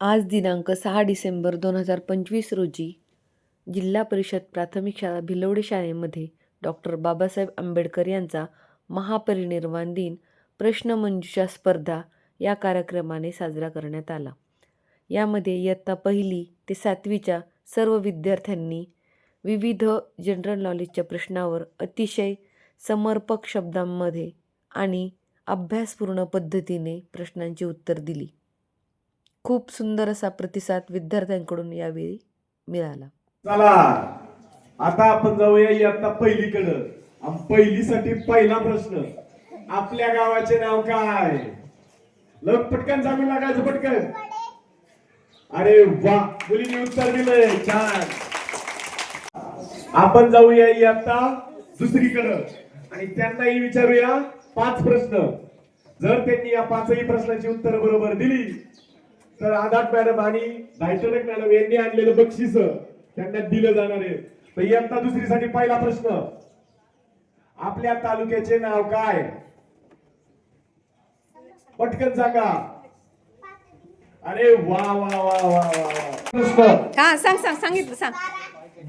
आज दिनांक सहा डिसेंबर दोन हजार पंचवीस रोजी जिल्हा परिषद प्राथमिक शाळा भिलवडे शाळेमध्ये डॉक्टर बाबासाहेब आंबेडकर यांचा महापरिनिर्वाण दिन प्रश्नमंजुषा स्पर्धा या कार्यक्रमाने साजरा करण्यात आला. यामध्ये इयत्ता पहिली ते सातवीच्या सर्व विद्यार्थ्यांनी विविध जनरल नॉलेजच्या प्रश्नावर अतिशय समर्पक शब्दांमध्ये आणि अभ्यासपूर्ण पद्धतीने प्रश्नांची उत्तर दिली. खूप सुंदर असा प्रतिसाद विद्यार्थ्यांकडून यावेळी मिळाला. चला आता आपण जाऊया इयत्ता पहिलीकडं. आणि पहिलीसाठी पहिला प्रश्न आपल्या गावाचे नाव काय? लग पटकन सांगू लागायचं पटकन. अरे वा मुलीने उत्तर दिलंय छान. आपण जाऊया इयत्ता दुसरीकडं. आणि त्यांनाही विचारूया पाच प्रश्न. जर त्यांनी या पाचही प्रश्नाची उत्तर बरोबर दिली तर आदात मॅडम आणि धायटनक मॅडम यांनी आणलेलं बक्षीस त्यांना दिलं जाणार आहे. तर इयत्ता दुसरीसाठी पहिला प्रश्न. आपल्या तालुक्याचे नाव काय? पटकन सांगा. अरे वा वा वा वा वा. वा. प्रश्न. हा सांग सांग सांगितलं सांग.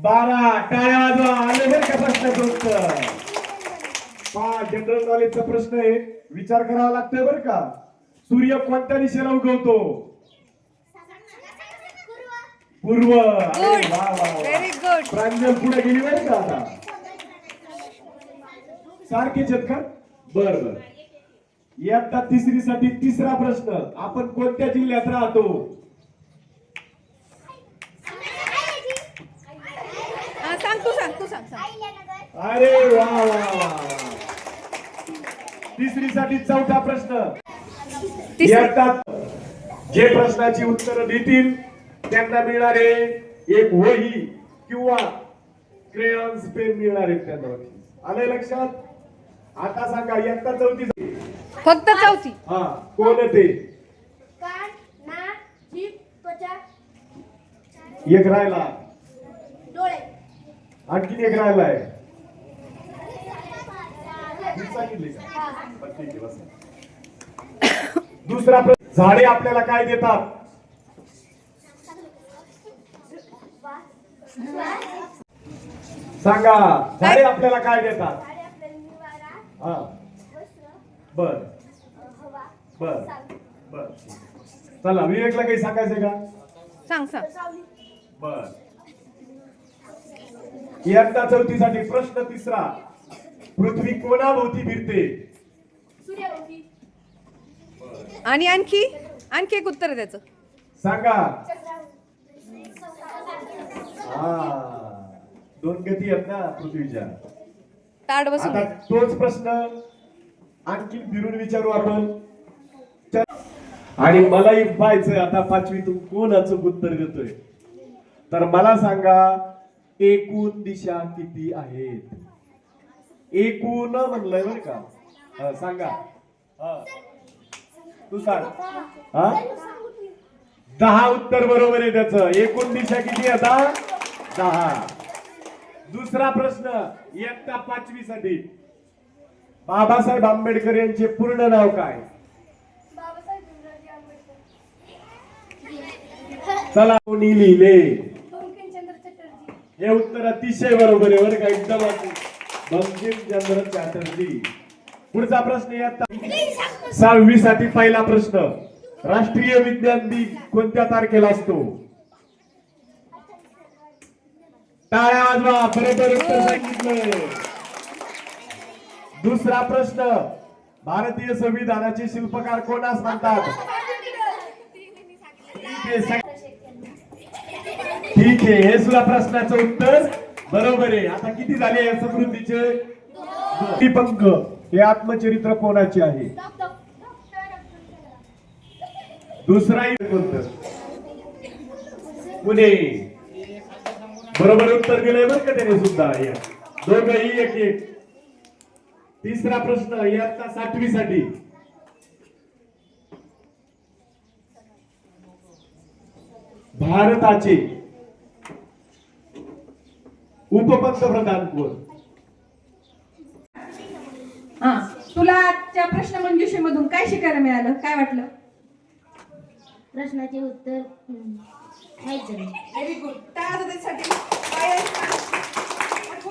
बारा टाळ्या वाजवा. आले बरं का प्रश्नाचं उत्तर पहा जनरल नॉलेजचा प्रश्न आहे. विचार करावा लागतोय बरं का? सूर्य कोणत्या दिशेला उगवतो? पूर्व. अरे गुड वा वा वा. व्हेरी गुड प्रांजल पुढे गेली बरं का आता? सारखेच आहेत का बर बर. इयत्ता तिसरी साठी तिसरा प्रश्न. आपण कोणत्या जिल्ह्यात राहतो? हा सांग तू सांग तू सांग सांग. अरे वा वा वा वा. तिसरी साठी चौथा प्रश्न. तिसरी. इयत्ता जे प्रश्नाची उत्तरं देतील त्यांना मिळणारे एक वही किंवा क्रेयॉन्स पेन मिळणार आहेत त्यांना आलंय लक्षात? आता सांगा इयत्ता चौथी फक्त चौथी. हा कोण ते? कान नाक जीभ त्वचा. एक राहिला. डोळे. आणखीन एक राहिलाय आहे. दुसरा झाडे आपल्याला काय देतात? सांगा झाडे आपल्याला काय देतात? झाडे आपल्याला निवारा हा. वस्त्र बर. बर. बर. चला विवेकला काही सांगायचंय का? सांग सांग. बर. इयत्ता चौथीसाठी प्रश्न तिसरा. पृथ्वी कोणाभोवती फिरते? सूर्यभोवती. आणि आणखी? आणखी एक उत्तर आहे त्याचं. सांगा. हा. दोन गती आहेत ना पृथ्वीच्या. ताड बसून. आता तोच प्रश्न आणखी फिरून विचारू आपण. आणि मलाही पाहायचं आता पाचवीतून कोणाचं उत्तर देतोय? तर मला सांगा एकूण दिशा किती आहेत? एकूण म्हणलंय बरं का. सांगा. हा. तू सांग. हा? दहा उत्तर बरोबर आहे त्याचं. एकूण दिशा किती आता? दहा दुसरा प्रश्न इयत्ता पाचवी साठी बाबासाहेब आंबेडकर यांचे पूर्ण नाव काय? चला कोणी लिहिले? हे उत्तर अतिशय बरोबर आहे बरं का एकदम बंकिमचंद्र चॅटर्जी. पुढचा प्रश्न सहावी साठी पहिला प्रश्न. राष्ट्रीय विज्ञान दिन कोणत्या तारखेला असतो? टाळ्या वाजवा बरोबर उत्तर दुसरा प्रश्न भारतीय संविधानाचे शिल्पकार कोणास म्हणतात? ठीक आहे, हे सुद्धा प्रश्नाचं उत्तर बरोबर आहे. आता किती झाले या समृद्धीचे? दोन. पंख हे आत्मचरित्र कोणाचे आहे? दुसरा दुसराही कोणतं? पुणे. बरोबर उत्तर दिलंय बरं का त्याने सुद्धा? या. दोघही एक एक. तिसरा प्रश्न इयत्ता सातवी साठी भारताचे उपपंतप्रधान कोण? हा तुला आजच्या प्रश्न मंजुषेमधून काय शिकायला मिळालं? काय वाटलं? प्रश्नाचे उत्तर. व्हेरी गुड आठवू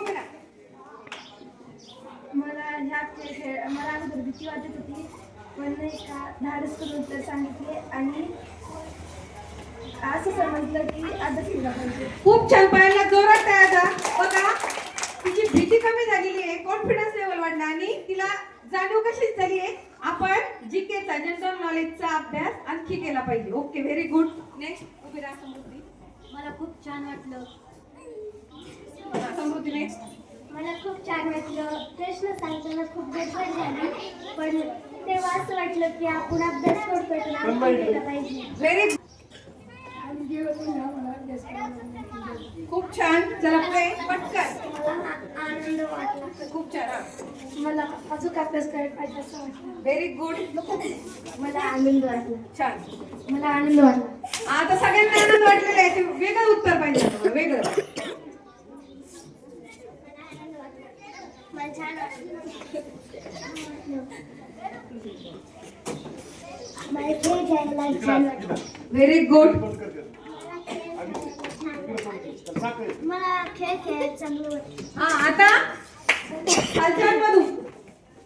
बेटा. मला ह्या खेळ मला अगोदर भीती वाटत होती पण नाही का धाडस करून उत्तर सांगितले आणि असं समजलं की अभ्यास केला पाहिजे. खूप छान पायाला जोरात तयार जा बघा तिची भीती कमी झालेली आहे कॉन्फिडन्स लेवल वाढला आणि तिला जाणीव कशीच झाली आहे. आपण जीकेचा जनरल नॉलेजचा अभ्यास आणखी केला पाहिजे. ओके व्हेरी गुड नेक्स्ट उभी राहा समृद्धी. मला खूप छान वाटलं. समृद्धी नेक्स्ट मला खूप छान वाटलं. प्रश्न सांगताना खूप गडबड झाली. पण तेव्हा असं वाटलं की आपण अभ्यास करतोय तर आपण केला पाहिजे. व्हेरी खूप छान. चला पुढे पटकन. आनंद वाटला खूप छान हा. मला अजून अभ्यास करायला पाहिजे असं वाटलं? व्हेरी गुड मला आनंद वाटला. छान. मला आनंद वाटला. आता सगळ्यांना आनंद वाटलेला आहे. ते वेगळं उत्तर पाहिजे तुम्हाला, वेगळं. मला छान वाटलं मला खेळ घ्यायला छान वाटलं. व्हेरी गुड मला खेळ चांगलं हा आता खालच्यांमधून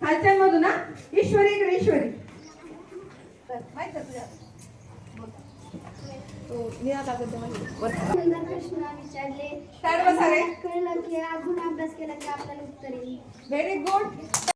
खालच्यांमधून ना ईश्वरी इकडे ईश्वरी. माहीत तुझ्या प्रश्न विचारले कळलं की अजून अभ्यास केला की आपल्याला उत्तर येईल. Very good